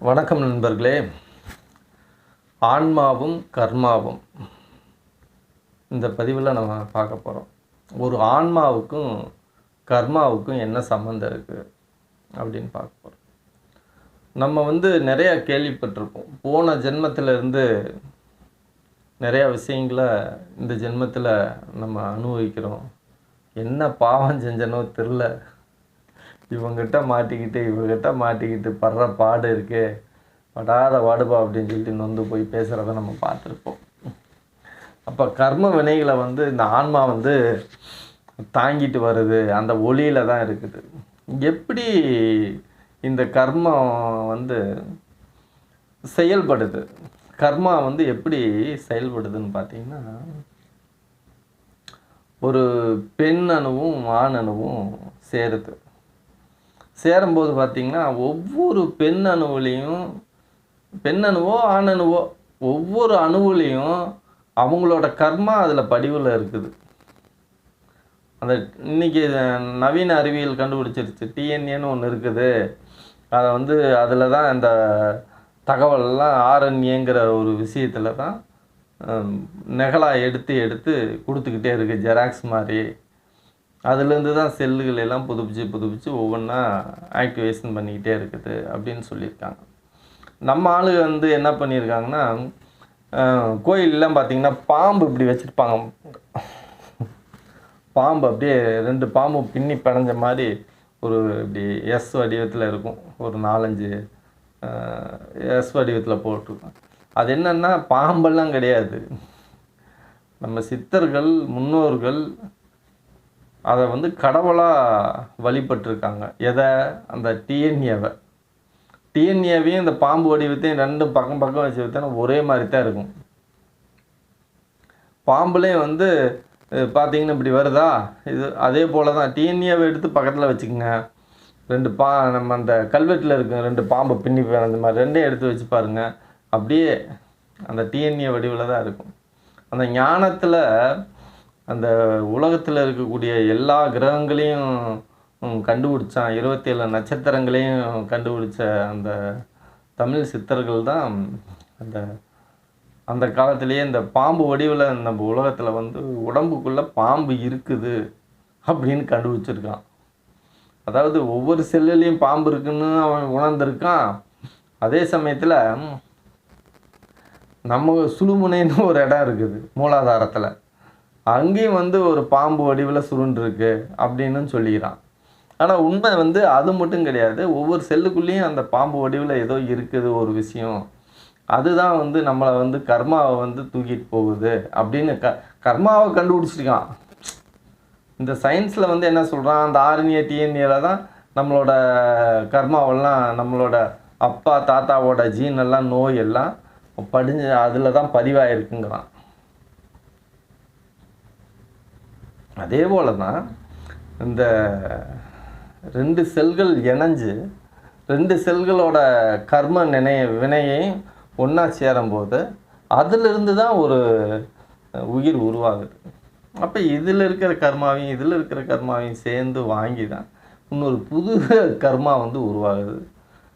வணக்கம் நண்பர்களே. ஆன்மாவும் கர்மாவும். இந்த பதிவில் நம்ம பார்க்க போகிறோம் ஒரு ஆன்மாவுக்கும் கர்மாவுக்கும் என்ன சம்மந்தம் இருக்குது அப்படின்னு பார்க்க போகிறோம் நம்ம வந்து நிறையா கேள்விப்பட்டிருப்போம். போன ஜென்மத்திலேருந்து நிறையா விஷயங்களை இந்த ஜென்மத்தில் நம்ம அனுபவிக்கிறோம். என்ன பாவம் செஞ்சனோ தெரில இவங்கிட்ட மாட்டிக்கிட்டு இவங்கிட்ட மாட்டிக்கிட்டு படுற பாடு இருக்கே. படாத பாடுபா அப்படின்னு சொல்லிட்டு நொந்து போய் பேசுகிறத நம்ம பார்த்துருப்போம். அப்போ கர்ம வினைகளை வந்து இந்த ஆன்மா வந்து தாங்கிட்டு வருது. அந்த ஒளியில் தான் இருக்குது. எப்படி இந்த கர்மம் வந்து செயல்படுது? கர்மா வந்து எப்படி செயல்படுதுன்னு பார்த்தீங்கன்னா ஒரு பெண் அணுவும் ஆண் அணுவும் சேருது. சேரும்போது பார்த்திங்கன்னா ஒவ்வொரு பெண் அணுவுலேயும் பெண் அணுவோ ஆண் அணுவோ ஒவ்வொரு அணுவுலேயும் அவங்களோட கர்மா அதில் படிவில் இருக்குது. அந்த இன்றைக்கி நவீன அறிவியல் கண்டுபிடிச்சிருச்சு. டிஎன்ஏன்னு ஒன்று இருக்குது. அதை வந்து அதில் தான் இந்த தகவலெல்லாம் ஆர்என்ஏங்கிற ஒரு விஷயத்தில் தான் நெகலாக எடுத்து எடுத்து கொடுத்துக்கிட்டே இருக்குது ஜெராக்ஸ் மாதிரி. அதுலேருந்து தான் செல்லுகள் எல்லாம் புதுப்பிச்சு புதுப்பிச்சு ஒவ்வொன்றா ஆக்டிவேஷன் பண்ணிக்கிட்டே இருக்குது அப்படின்னு சொல்லியிருக்காங்க. நம்ம ஆளு வந்து என்ன பண்ணியிருக்காங்கன்னா கோயிலெலாம் பார்த்தீங்கன்னா பாம்பு இப்படி வச்சுருப்பாங்க. பாம்பு அப்படியே ரெண்டு பாம்பு பின்னி பிணைஞ்ச மாதிரி ஒரு இப்படி எஸ் வடிவத்தில் இருக்கும். ஒரு நாலஞ்சு எஸ் வடிவத்தில் போட்டிருக்கும். அது என்னென்னா பாம்பெல்லாம் கிடையாது. நம்ம சித்தர்கள் முன்னோர்கள் அதை வந்து கடவுளாக வழிபட்டிருக்காங்க. எதை? அந்த டிஎன்ஏவை டிஎன்ஏவையும் இந்த பாம்பு வடிவத்தையும் ரெண்டும் பக்கம் பக்கம் வச்சு வைத்தா ஒரே மாதிரி தான் இருக்கும். பாம்புலேயும் வந்து பார்த்தீங்கன்னா இப்படி வருதா? இது அதே போல் தான் டிஎன்ஏவை எடுத்து பக்கத்தில் வச்சுக்கோங்க. ரெண்டு பா நம்ம அந்த கல்வெட்டில் இருக்க ரெண்டு பாம்பு பின்னி அந்த மாதிரி ரெண்டையும் எடுத்து வச்சு பாருங்கள் அப்படியே அந்த டிஎன்ஏ வடிவில் தான் இருக்கும். அந்த ஞானத்தில் அந்த உலகத்தில் இருக்கக்கூடிய எல்லா கிரகங்களையும் கண்டுபிடிச்சான். இருபத்தேழு நட்சத்திரங்களையும் கண்டுபிடிச்ச அந்த தமிழ் சித்தர்கள் தான் அந்த அந்த காலத்திலேயே இந்த பாம்பு வடிவில் நம்ம உலகத்தில் வந்து உடம்புக்குள்ளே பாம்பு இருக்குது அப்படின்னு கண்டுபிடிச்சிருக்கான். அதாவது ஒவ்வொரு செல்லுலேயும் பாம்பு இருக்குன்னு அவன் உணர்ந்திருக்கான். அதே சமயத்தில் நம்ம சுழுமுனைன்னு ஒரு இடம் இருக்குது மூலாதாரத்தில். அங்கேயும் வந்து ஒரு பாம்பு வடிவில் சுருண்டுருக்கு அப்படின்னு சொல்லிக்கிறான். ஆனால் உண்மை வந்து அது மட்டும் கிடையாது. ஒவ்வொரு செல்லுக்குள்ளேயும் அந்த பாம்பு வடிவில் ஏதோ இருக்குது ஒரு விஷயம். அதுதான் வந்து நம்மளை வந்து கர்மாவை வந்து தூக்கிட்டு போகுது அப்படின்னு க கர்மாவை கண்டுபிடிச்சிருக்கான். இந்த சயின்ஸில் வந்து என்ன சொல்கிறான் அந்த ஆர்என்ஏ டிஎன்ஏல தான் நம்மளோட கர்மாவெல்லாம் நம்மளோட அப்பா தாத்தாவோட ஜீன் எல்லாம் நோய் எல்லாம் படிஞ்சு அதில் தான் பதிவாயிருக்குங்கிறான். அதே போல தான் இந்த ரெண்டு செல்கள் இணைஞ்சு ரெண்டு செல்களோட கர்ம நினைய வினையையும் ஒன்றா சேரும்போது அதிலிருந்து தான் ஒரு உயிர் உருவாகுது. அப்போ இதில் இருக்கிற கர்மாவையும் இதில் இருக்கிற கர்மாவையும் சேர்ந்து வாங்கி தான் இன்னொரு புது கர்மா வந்து உருவாகுது.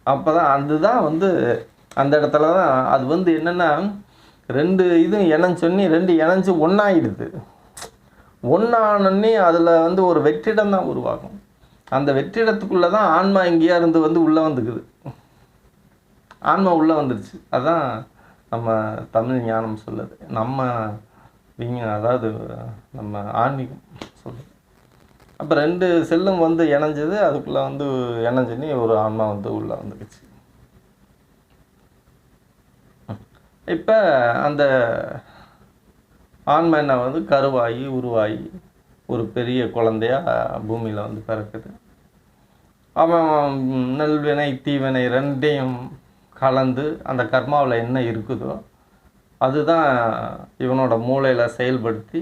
அப்போ தான் அதுதான் வந்து அந்த இடத்துல தான் அது வந்து என்னென்னா ரெண்டு இதுவும் இணைஞ்சொன்னி ரெண்டு இணைஞ்சு ஒன்றாயிடுது ஒன்றானே அதில் வந்து ஒரு வெற்றிடம் தான் உருவாகும். அந்த வெற்றிடத்துக்குள்ளே தான் ஆன்மா எங்கேயா இருந்து வந்து உள்ளே வந்துக்குது. ஆன்மா உள்ளே வந்துடுச்சு அதுதான் நம்ம தமிழ் ஞானம் சொல்லுது. நம்ம விஞ்ஞ அதாவது நம்ம ஆன்மீகம் சொல்லுது. அப்போ ரெண்டு செல்லும் வந்து இணைஞ்சது அதுக்குள்ளே வந்து இணைஞ்சுன்னு ஒரு ஆன்மா வந்து உள்ளே வந்துக்குச்சு. இப்போ அந்த ஆண்மை வந்து? கருவாகி உருவாகி ஒரு பெரிய குழந்தையாக பூமியில் வந்து பிறக்குது. அவன் நல்வினை தீவினை ரெண்டையும் கலந்து அந்த கர்மாவில் என்ன இருக்குதோ அதுதான் இவனோட மூளையில் செயல்படுத்தி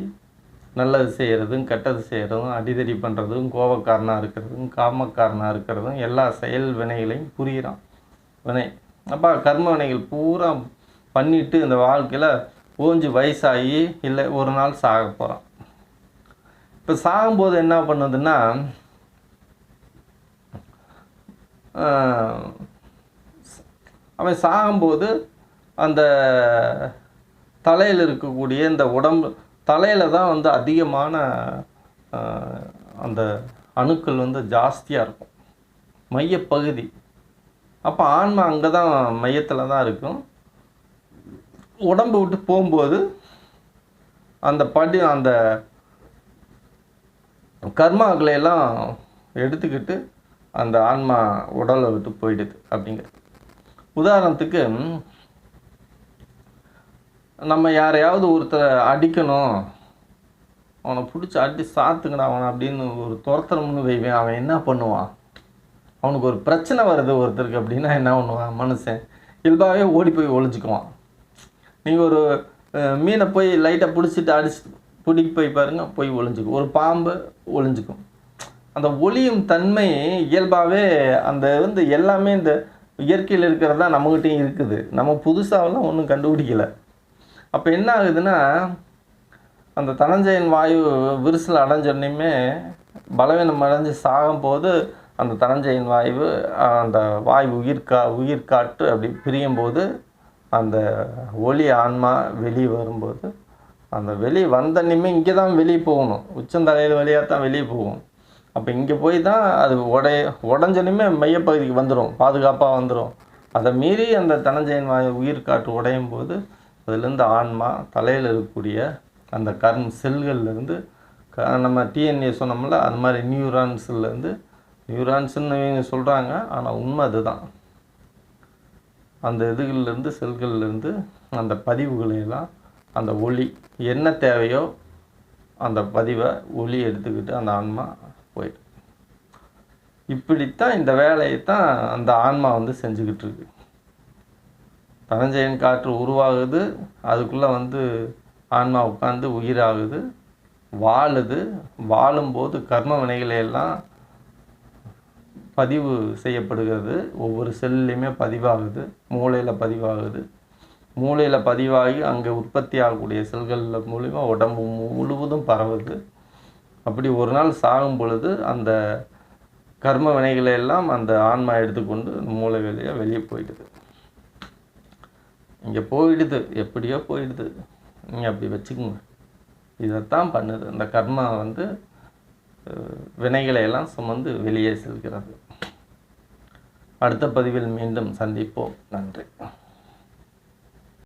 நல்லது செய்கிறதும் கெட்டது செய்கிறதும் அடிதடி பண்ணுறதும் கோபக்காரனாக இருக்கிறதும் காமக்காரனாக இருக்கிறதும் எல்லா செயல் வினைகளையும் புரிகிறான் வினை. அப்போ கர்ம வினைகள் பூரா பண்ணிட்டு இந்த வாழ்க்கையில் ஓஞ்சு வயசாகி இல்லை ஒரு நாள் சாக போகிறான் இப்போ சாகும்போது என்ன பண்ணுதுன்னா அவன் சாகும்போது அந்த தலையில் இருக்கக்கூடிய இந்த உடம்பு தலையில் தான் வந்து அதிகமான அந்த அணுக்கள் வந்து ஜாஸ்தியாக இருக்கும். மையப்பகுதி. அப்போ ஆன்மா அங்கே தான் மையத்தில் தான் இருக்கும். உடம்பு விட்டு போகும்போது அந்த படி அந்த கர்மாக்களை எல்லாம் எடுத்துக்கிட்டு அந்த ஆன்மா உடலை விட்டு போயிடுது அப்படிங்கிறது உதாரணத்துக்கு நம்ம யாரையாவது ஒருத்தரை அடிக்கணும். அவனை பிடிச்சி அடி சாத்துக்கணும் அவனை அப்படின்னு ஒரு துரத்துறோம்னு வைவேன். அவன் என்ன பண்ணுவான்? அவனுக்கு ஒரு பிரச்சனை வருது ஒருத்தருக்கு அப்படின்னா என்ன பண்ணுவான்? மனுஷன் இயல்பாகவே ஓடி போய் ஒழிஞ்சுக்குவான் நீங்கள் ஒரு மீனை போய் லைட்டாக பிடிச்சிட்டு அடிச்சு பிடிக்க போய் பாருங்க போய் ஒளிஞ்சுக்கும். ஒரு பாம்பு ஒளிஞ்சுக்கும். அந்த ஒளியும் தன்மை இயல்பாகவே அந்த வந்து எல்லாமே இந்த இயற்கையில் இருக்கிறது தான் நம்மகிட்டையும் இருக்குது. நம்ம புதுசாகலாம் ஒன்றும் கண்டுபிடிக்கல. அப்போ என்ன ஆகுதுன்னா அந்த தனஞ்சயன் வாயு விரிசல் அடைஞ்சோடனையுமே பலவீனம் அடைஞ்சு சாகும்போது அந்த தனஞ்சயன் வாயு அந்த வாயு உயிர் கா உயிர் காற்று அப்படி பிரியும் போது அந்த ஒளி ஆன்மா வெளியே வரும்போது அந்த வெளியே வந்தனையுமே இங்கே தான் வெளியே போகணும். உச்சந்தலையில் வழியாக தான் வெளியே போகும் அப்போ இங்கே போய் தான் அது உடைய உடஞ்சனுமே மையப்பகுதிக்கு வந்துடும் பாதுகாப்பாக வந்துடும் அதை மீறி அந்த தனஞ்சயன் வாயு உயிர் காற்று உடையும் போது அதுலேருந்து ஆன்மா தலையில் இருக்கக்கூடிய அந்த கர்ம் செல்கள்லேருந்து க நம்ம டிஎன்ஏ சொன்னோம்ல அது மாதிரி நியூரான்ஸ்லேருந்து நியூரான்ஸ்ன்னு இவங்க சொல்கிறாங்க ஆனால் உண்மை அதுதான். அந்த இதுகள்லேருந்து செல்கள்லேருந்து அந்த பதிவுகளையெல்லாம் அந்த ஒளி என்ன தேவையோ அந்த பதிவை ஒளி எடுத்துக்கிட்டு அந்த ஆன்மா போயிடும் இப்படித்தான் இந்த வேலையை தான் அந்த ஆன்மா வந்து செஞ்சுக்கிட்டு இருக்கு தனஞ்சயன் காற்று உருவாகுது அதுக்குள்ளே வந்து ஆன்மா உட்காந்து உயிராகுது வாழுது வாழும்போது கர்ம வினைகளை எல்லாம் பதிவு செய்யப்படுகிறது. ஒவ்வொரு செல்லையுமே பதிவாகுது. மூளையில் பதிவாகுது. மூளையில் பதிவாகி அங்கே உற்பத்தி ஆகக்கூடிய செல்கள் மூலிமா உடம்பு முழுவதும் பரவுது. அப்படி ஒரு நாள் சாகும் பொழுது அந்த கர்ம வினைகளை எல்லாம் அந்த ஆன்மா எடுத்துக்கொண்டு மூளை வெளியே வெளியே போயிடுது. இங்கே போயிடுது. எப்படியோ போயிடுது. நீங்கள் அப்படி வச்சுக்கோங்க. இதைத்தான் பண்ணுது. அந்த கர்மா வந்து வினைகளை எல்லாம் சுமந்து வெளியே செல்கிறது அடுத்த பதிவில் மீண்டும் சந்திப்போம். நன்றி.